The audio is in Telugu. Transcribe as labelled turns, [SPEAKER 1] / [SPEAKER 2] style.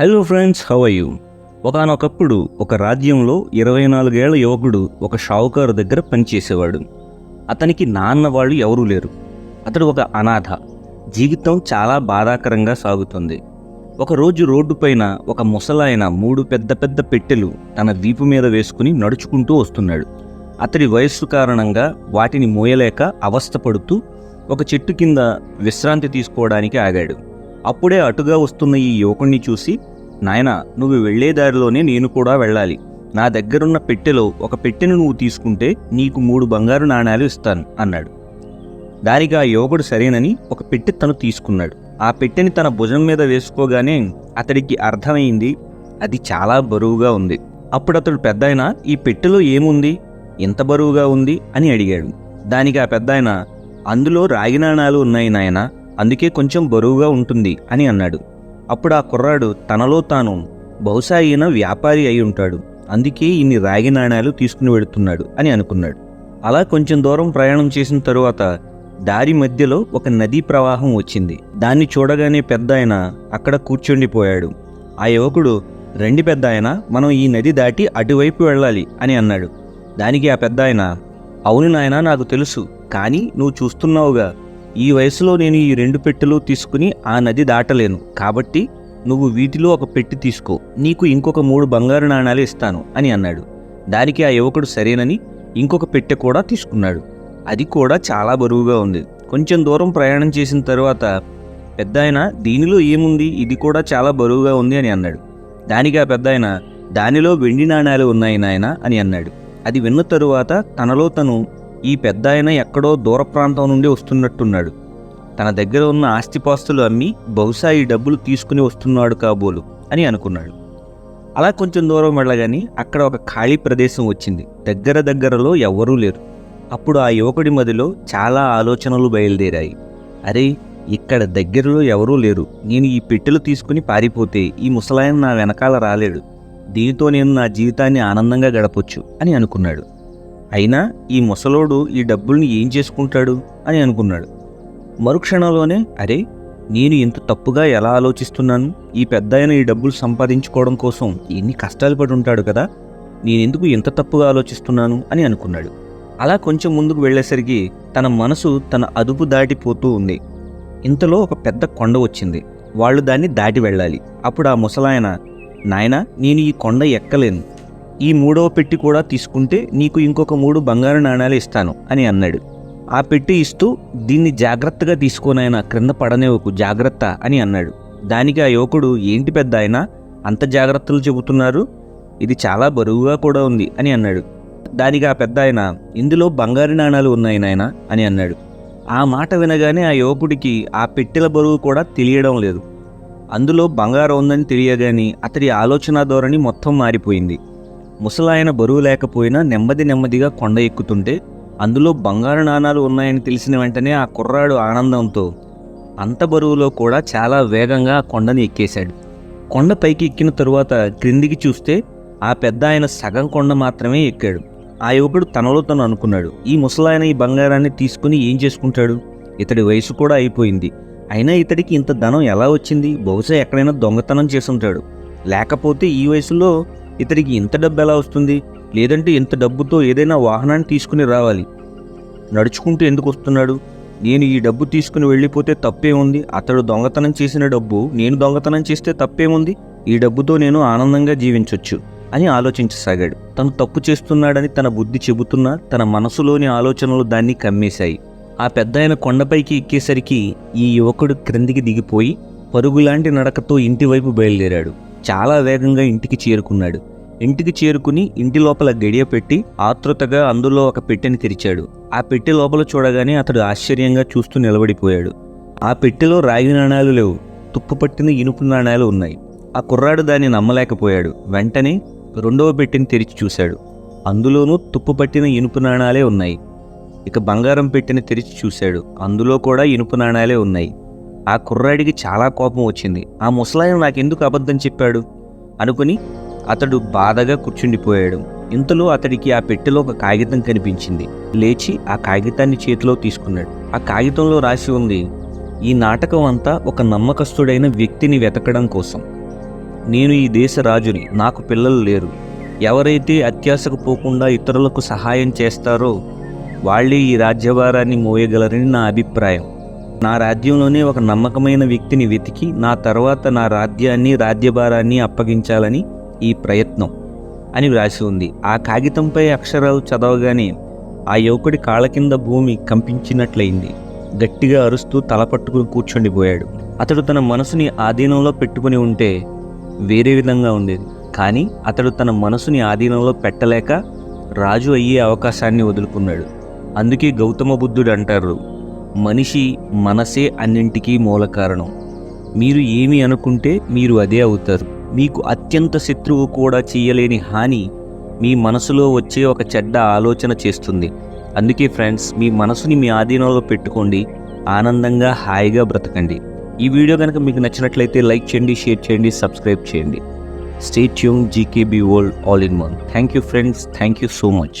[SPEAKER 1] Hello friends how are you ఒకనొకప్పుడు ఒక రాజ్యంలో ఇరవై నాలుగేళ్ళ యువకుడు ఒక షావుకారు దగ్గర పనిచేసేవాడు. అతనికి నాన్న వాళ్ళు ఎవరూ లేరు. అతడు ఒక అనాథ. జీవితం చాలా బాధాకరంగా సాగుతుంది. ఒకరోజు రోడ్డుపైన ఒక ముసలాయన మూడు పెద్ద పెద్ద పెట్టెలు తన వీపు మీద వేసుకుని నడుచుకుంటూ వస్తున్నాడు. అతడి వయస్సు కారణంగా వాటిని మోయలేక అవస్థపడుతూ ఒక చెట్టు కింద విశ్రాంతి తీసుకోవడానికి ఆగాడు. అప్పుడే అటుగా వస్తున్న ఈ యువకుణ్ణి చూసి నాయనా నువ్వు వెళ్ళే దారిలోనే నేను కూడా వెళ్ళాలి. నా దగ్గరున్న పెట్టెలో ఒక పెట్టెను నువ్వు తీసుకుంటే నీకు మూడు బంగారు నాణాలు ఇస్తాను అన్నాడు. దానికి ఆ యువకుడు సరేనని ఒక పెట్టె తను తీసుకున్నాడు. ఆ పెట్టెని తన భుజం మీద వేసుకోగానే అతడికి అర్థమైంది అది చాలా బరువుగా ఉంది. అప్పుడు అతడు పెద్దాయన ఈ పెట్టెలో ఏముంది? ఎంత బరువుగా ఉంది? అని అడిగాడు. దానికి ఆ పెద్దాయన అందులో రాగి నాణాలు ఉన్నాయి నాయనా అందుకే కొంచెం బరువుగా ఉంటుంది అని అన్నాడు. అప్పుడు ఆ కుర్రాడు తనలో తాను బహుశా ఈయన వ్యాపారి అయి ఉంటాడు. అందుకే ఇన్ని రాగి నాణ్యాలు తీసుకుని వెళుతున్నాడు అని అనుకున్నాడు. అలా కొంచెం దూరం ప్రయాణం చేసిన తరువాత దారి మధ్యలో ఒక నదీ ప్రవాహం వచ్చింది. దాన్ని చూడగానే పెద్ద ఆయన అక్కడ కూర్చుండిపోయాడు. ఆ యువకుడు రండి పెద్ద ఆయన మనం ఈ నది దాటి అటువైపు వెళ్ళాలి అని అన్నాడు. దానికి ఆ పెద్ద ఆయన అవును నాయన నాకు తెలుసు కానీ నువ్వు చూస్తున్నావుగా ఈ వయసులో నేను ఈ రెండు పెట్టెలు తీసుకుని ఆ నది దాటలేను. కాబట్టి నువ్వు వీటిలో ఒక పెట్టి తీసుకో. నీకు ఇంకొక మూడు బంగారు నాణాలు ఇస్తాను అని అన్నాడు. దానికి ఆ యువకుడు సరేనని ఇంకొక పెట్టె కూడా తీసుకున్నాడు. అది కూడా చాలా బరువుగా ఉంది. కొంచెం దూరం ప్రయాణం చేసిన తర్వాత పెద్ద ఆయన దీనిలో ఏముంది? ఇది కూడా చాలా బరువుగా ఉంది అని అన్నాడు. దానికి ఆ పెద్ద ఆయన దానిలో వెండి నాణాలు ఉన్నాయి నాయన అని అన్నాడు. అది విన్న తరువాత తనలో తను ఈ పెద్ద ఆయన ఎక్కడో దూర ప్రాంతం నుండి వస్తున్నట్టున్నాడు. తన దగ్గర ఉన్న ఆస్తిపాస్తులు అమ్మి బహుశా ఈ డబ్బులు తీసుకుని వస్తున్నాడు కాబోలు అని అనుకున్నాడు. అలా కొంచెం దూరం వెళ్ళగానే అక్కడ ఒక ఖాళీ ప్రదేశం వచ్చింది. దగ్గర దగ్గరలో ఎవ్వరూ లేరు. అప్పుడు ఆ యువకుడి మదిలో చాలా ఆలోచనలు బయలుదేరాయి. అరే ఇక్కడ దగ్గరలో ఎవరూ లేరు. నేను ఈ పెట్టెలు తీసుకుని పారిపోతే ఈ ముసలాయన నా వెనకాల రాలేడు. దీనితో నేను నా జీవితాన్ని ఆనందంగా గడపొచ్చు అని అనుకున్నాడు. అయినా ఈ ముసలోడు ఈ డబ్బుల్ని ఏం చేసుకుంటాడు అని అనుకున్నాడు. మరుక్షణంలోనే అరే నేను ఇంత తప్పుగా ఎలా ఆలోచిస్తున్నాను? ఈ పెద్ద ఈ డబ్బులు సంపాదించుకోవడం కోసం ఎన్ని కష్టాలు పడి ఉంటాడు కదా? నేనెందుకు ఇంత తప్పుగా ఆలోచిస్తున్నాను? అని అనుకున్నాడు. అలా కొంచెం ముందుకు వెళ్ళేసరికి తన మనసు తన అదుపు దాటిపోతూ ఉంది. ఇంతలో ఒక పెద్ద కొండ వచ్చింది. వాళ్ళు దాన్ని దాటి వెళ్ళాలి. అప్పుడు ఆ ముసలాయన నాయన నేను ఈ కొండ ఎక్కలేను. ఈ మూడవ పెట్టి కూడా తీసుకుంటే నీకు ఇంకొక మూడు బంగారు నాణాలు ఇస్తాను అని అన్నాడు. ఆ పెట్టి ఇస్తూ దీన్ని జాగ్రత్తగా తీసుకోనైనా క్రింద పడనేవకు జాగ్రత్త అని అన్నాడు. దానికి ఆ యువకుడు ఏంటి పెద్ద ఆయన అంత జాగ్రత్తలు చెబుతున్నారు? ఇది చాలా బరువుగా కూడా ఉంది అని అన్నాడు. దానికి ఆ పెద్ద ఆయన ఇందులో బంగారు నాణాలు ఉన్నాయి నాయన అని అన్నాడు. ఆ మాట వినగానే ఆ యువకుడికి ఆ పెట్టెల బరువు కూడా తెలియడం లేదు. అందులో బంగారం ఉందని తెలియగాని అతడి ఆలోచన ధోరణి మొత్తం మారిపోయింది. ముసలాయన బరువు లేకపోయినా నెమ్మది నెమ్మదిగా కొండ ఎక్కుతుంటే అందులో బంగారు నాణాలు ఉన్నాయని తెలిసిన వెంటనే ఆ కుర్రాడు ఆనందంతో అంత బరువులో కూడా చాలా వేగంగా ఆ కొండని ఎక్కేశాడు. కొండ పైకి ఎక్కిన తరువాత క్రిందికి చూస్తే ఆ పెద్ద ఆయన సగం కొండ మాత్రమే ఎక్కాడు. ఆ యువకుడు తనలో తను అనుకున్నాడు ఈ ముసలాయన ఈ బంగారాన్ని తీసుకుని ఏం చేసుకుంటాడు? ఇతడి వయసు కూడా అయిపోయింది. అయినా ఇతడికి ఇంత ధనం ఎలా వచ్చింది? బహుశా ఎక్కడైనా దొంగతనం చేసుంటాడు. లేకపోతే ఈ వయసులో ఇతడికి ఇంత డబ్బు ఎలా వస్తుంది? లేదంటే ఇంత డబ్బుతో ఏదైనా వాహనాన్ని తీసుకుని రావాలి. నడుచుకుంటూ ఎందుకు వస్తున్నాడు? నేను ఈ డబ్బు తీసుకుని వెళ్ళిపోతే తప్పే ఉంది. అతడు దొంగతనం చేసిన డబ్బు నేను దొంగతనం చేస్తే తప్పేముంది ఈ డబ్బుతో నేను ఆనందంగా జీవించవచ్చు అని ఆలోచించసాగాడు. తను తప్పు చేస్తున్నాడని తన బుద్ధి చెబుతున్నా తన మనసులోని ఆలోచనలు దాన్ని కమ్మేశాయి. ఆ పెద్దాయన కొండపైకి ఎక్కేసరికి ఈ యువకుడు క్రిందికి దిగిపోయి పరుగులాంటి నడకతో ఇంటివైపు బయలుదేరాడు. చాలా వేగంగా ఇంటికి చేరుకున్నాడు. ఇంటికి చేరుకుని ఇంటి లోపల గడియ పెట్టి ఆతృతగా అందులో ఒక పెట్టెని తెరిచాడు. ఆ పెట్టె లోపల చూడగానే అతడు ఆశ్చర్యంగా చూస్తూ నిలబడిపోయాడు. ఆ పెట్టెలో రాగి నాణాలు లేవు. తుప్పుపట్టిన ఇనుపు నాణాలు ఉన్నాయి. ఆ కుర్రాడు దాన్ని నమ్మలేకపోయాడు. వెంటనే రెండవ పెట్టెని తెరిచి చూశాడు. అందులోనూ తుప్పుపట్టిన ఇనుపు నాణాలే ఉన్నాయి. ఇక బంగారం పెట్టెని తెరిచి చూశాడు. అందులో కూడా ఇనుపు నాణాలే ఉన్నాయి. ఆ కుర్రాడికి చాలా కోపం వచ్చింది. ఆ ముసలాయన నాకెందుకు అబద్ధం చెప్పాడు? అనుకుని అతడు బాధగా కూర్చుండిపోయాడు. ఇంతలో అతడికి ఆ పెట్టెలో ఒక కాగితం కనిపించింది. లేచి ఆ కాగితాన్ని చేతిలో తీసుకున్నాడు. ఆ కాగితంలో రాసి ఉంది ఈ నాటకం అంతా ఒక నమ్మకస్తుడైన వ్యక్తిని వెతకడం కోసం. నేను ఈ దేశ రాజుని నాకు పిల్లలు లేరు. ఎవరైతే అత్యాశకు పోకుండా ఇతరులకు సహాయం చేస్తారో వాళ్ళే ఈ రాజ్యభారాన్ని మోయగలరని నా అభిప్రాయం. నా రాజ్యంలోనే ఒక నమ్మకమైన వ్యక్తిని వెతికి నా తర్వాత నా రాజ్యాన్ని రాజ్యభారాన్ని అప్పగించాలని ఈ ప్రయత్నం అని వ్రాసి ఉంది. ఆ కాగితంపై అక్షరాలు చదవగానే ఆ యువకుడి కాళ్ళ కింద భూమి కంపించినట్లయింది. గట్టిగా అరుస్తూ తల పట్టుకుని కూర్చుండిపోయాడు అతడు తన మనసుని ఆధీనంలో పెట్టుకుని ఉంటే వేరే విధంగా ఉండేది. కానీ అతడు తన మనసుని ఆధీనంలో పెట్టలేక రాజు అయ్యే అవకాశాన్ని వదులుకున్నాడు. అందుకే గౌతమ బుద్ధుడు అంటారు మనిషి మనసే అన్నింటికీ మూల కారణం. మీరు ఏమి అనుకుంటే మీరు అదే అవుతారు. మీకు అత్యంత శత్రువు కూడా చేయలేని హాని మీ మనసులో వచ్చే ఒక చెడ్డ ఆలోచన చేస్తుంది. అందుకే ఫ్రెండ్స్ మీ మనసుని మీ ఆధీనంలో పెట్టుకోండి. ఆనందంగా హాయిగా బ్రతకండి. ఈ వీడియో కనుక మీకు నచ్చినట్లయితే లైక్ చేయండి షేర్ చేయండి సబ్స్క్రైబ్ చేయండి. Stay tune GKB world all in one thank you friends thank you so much